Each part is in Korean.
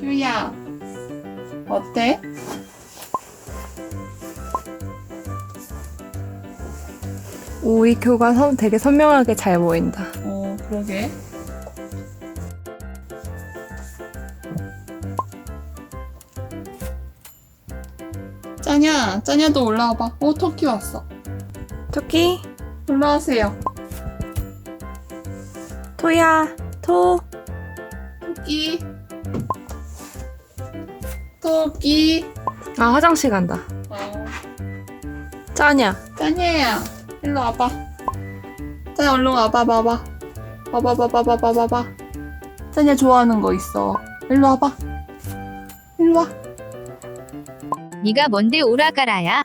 큐야 어때? 우리 교가 선, 되게 선명하게 잘 보인다. 어 그러게 짜냐 짜냐도 올라와봐 오 토끼 왔어 토끼, 올라오세요 토야, 토. 토끼 토끼 아, 화장실 간다. 어, 짜냐? 짜냐야 일로 와봐 짜냐 얼른 와봐 봐봐 봐봐 봐봐 봐봐 봐봐 짜냐 좋아하는 거 있어 일로 와봐 일로 와 네가 뭔데 오라가라야?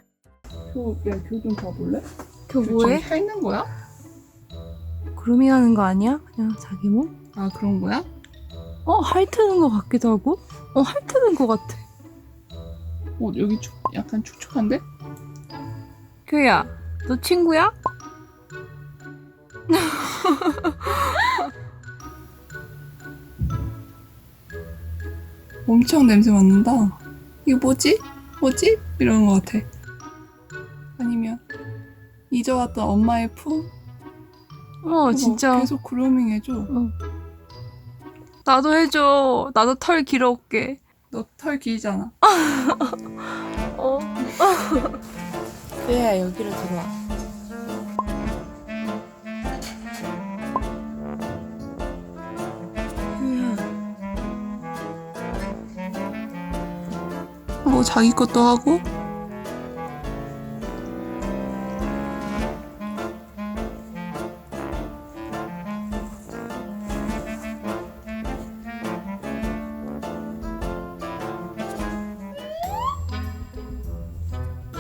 교야교좀 봐볼래? 교 저기 서 있는 거야? 그루밍 하는 거 아니야? 그냥 자기 몸? 아 그런 거야? 어, 핥는 거 같기도 하고? 어, 핥는 거 같아. 어 여기 축, 약간 축축한데? 교야, 너 친구야? 엄청 냄새 맡는다. 이거 뭐지? 뭐지? 이러는 것 같아. 아니면 잊어왔던 엄마의 품? 어, 진짜. 계속 그루밍 해줘. 나도 해줘. 나도 털 길어올게. 너 털 길잖아. 어. 교야, 여기로 들어와. 뭐 자기 것도 하고?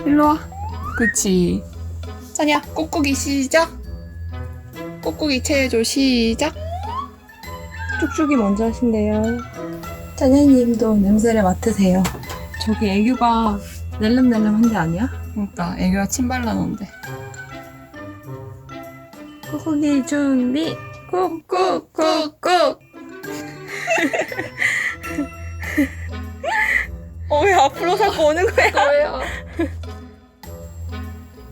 일로 와. 그치. 짜냐, 꾹꾹이 시작. 꾹꾹이 체해줘 시작. 쭉쭉이 먼저 하신대요. 짜냐님도 냄새를 맡으세요. 저기 애교가 낼름낼름한 게 아니야? 그러니까 애교가 침 발라놓은데. 꾹꾹이 준비. 꾹꾹꾹꾹. 어, 왜 앞으로 자꾸 오는 거야? 거예요.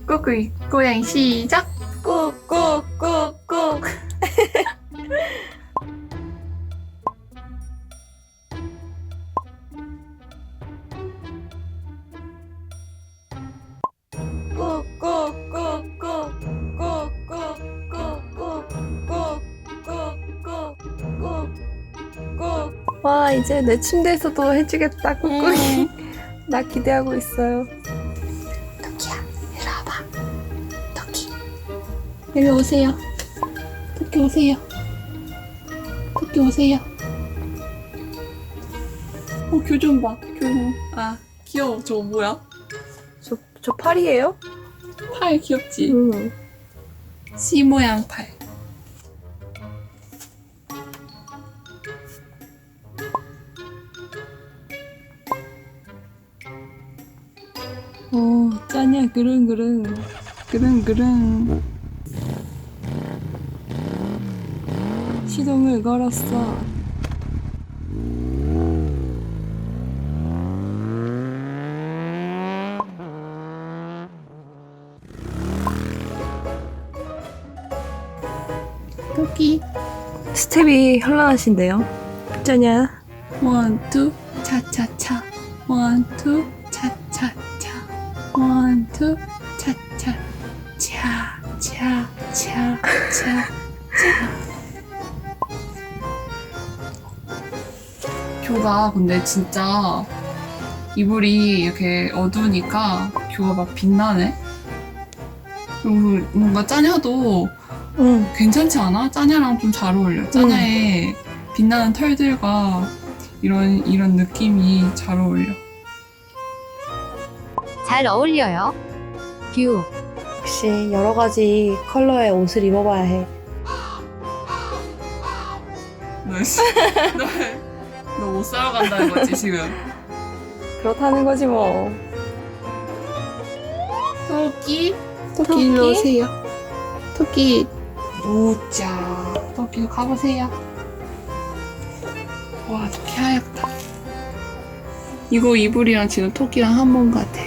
꾹꾹이 고양이 시작. 꾹꾹꾹 와 이제 내 침대에서도 해주겠다 꾹꾹이 나 기대하고 있어요 토끼야, 이리 와봐. 토끼. 이리 오세요. 토끼 오세요. 토끼 오세요. 어, 교좀 봐. 교. 아, 귀여워. 저거 뭐야? 저, 저 팔이에요? 팔 귀엽지? 응 C 모양 팔. 오 짜냐? 그릉그릉. 그릉그릉. 시동을 걸었어. 토끼. 스텝이 현란하신데요? 짜냐? 원, 투, 차차차. 원, 투, 차, 차, 차, 차. 교가 근데 진짜 이불이 이렇게 어두우니까 교가 막 빛나네. 그리고 뭔가 짜냐도 응 괜찮지 않아? 짜냐랑 좀 잘 어울려. 짜냐의 빛나는 털들과 이런 이런 느낌이 잘 어울려. 잘 어울려요. 뷰. 역시 여러 가지 컬러의 옷을 입어봐야 해 너, 씨, 너, 너못 사러 간다는 거지 지금. 그렇다는 거지 뭐 토끼, 토끼 토끼? 일로 오세요. 토끼, 우짜. 토끼 가보세요. 와, 토끼 하얗다. 이거 이불이랑 지금 토끼랑 한 몸 같아.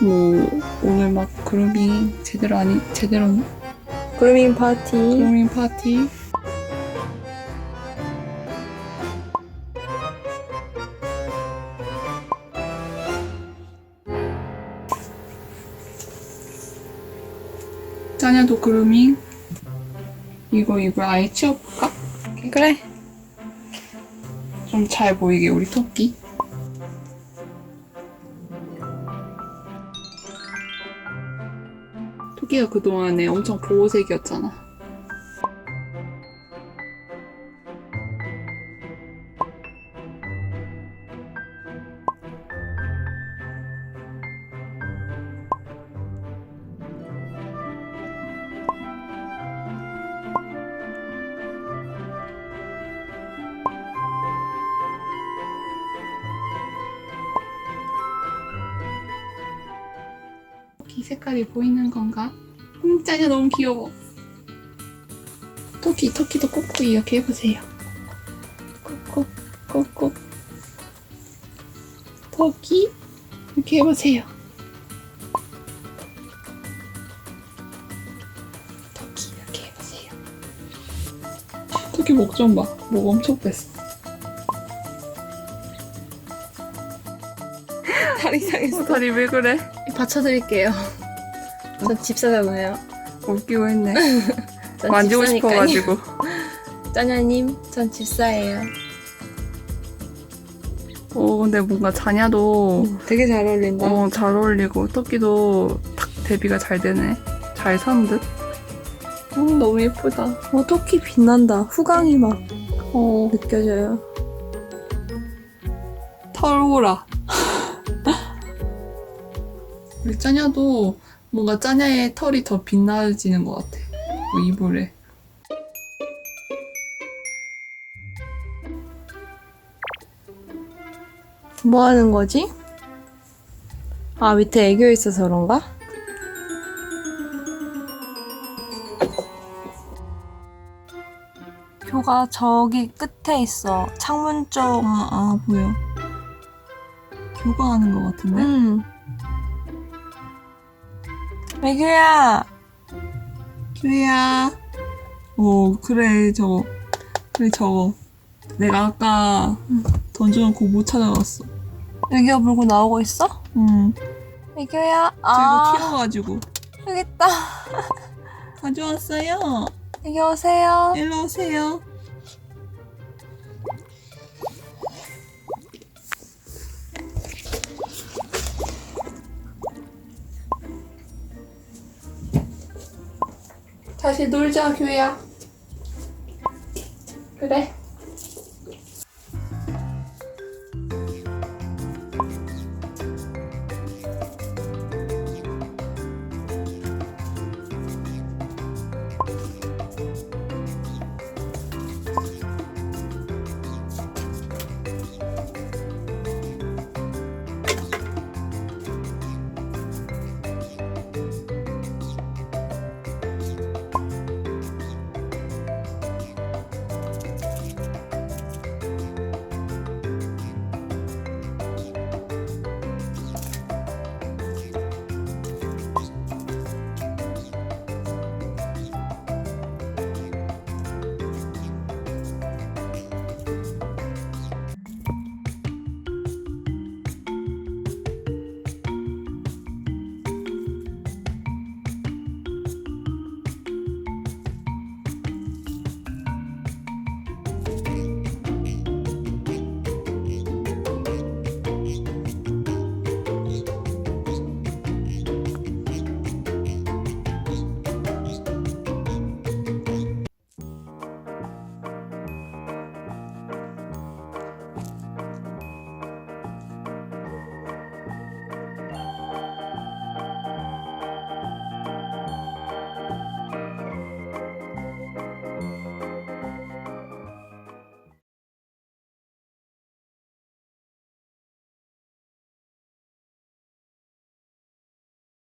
뭐 오늘 막 그루밍 제대로 아니 제대로 그루밍 파티. 그루밍 파티 짜냐도 그루밍 이거 이불 아예 치워볼까? 그래. 좀 잘 보이게 우리 토끼 토끼가 그동안에 엄청 보호색이었잖아 토끼 색깔이 보이는 건가? 음, 짜냐 너무 귀여워. 토끼, 토끼도 꾹꾹 이렇게 해보세요. 꾹꾹, 꾹꾹. 토끼, 이렇게 해보세요. 토끼, 이렇게 해보세요. 토끼 목 좀 봐. 목 엄청 뺐어. 다리 상했어. 다리 왜 그래? 받쳐드릴게요. 전 집사잖아요. 웃기고 했네. 전 만지고 집사니까요. 싶어가지고. 짜냐님, 전 집사예요. 어, 근데 뭔가 자냐도 되게 잘 어울린다. 어, 잘 어울리고 토끼도 탁 대비가 잘 되네. 잘 산 듯. 음, 너무 예쁘다. 어, 토끼 빛난다. 후광이 막 어, 느껴져요. 털오라. 우리 짜냐도 뭔가 짜냐의 털이 더 빛나지는 것 같아. 뭐 이불에. 뭐 하는 거지? 아, 밑에 애교 있어서 그런가? 교가 저기 끝에 있어. 창문 쪽. 아, 아, 보여. 교과하는 것 같은데? 음. 애교야. 규야. 어, 그래, 저거. 그래, 저거. 내가 아까 그거 못 찾아갔어. 애교 물고 나오고 있어? 응. 애교야. 저 아, 이거 튀어가지고. 여기 있다. 가져왔어요. 애교 오세요. 일로 오세요. 다시 놀자, 교야. 그래.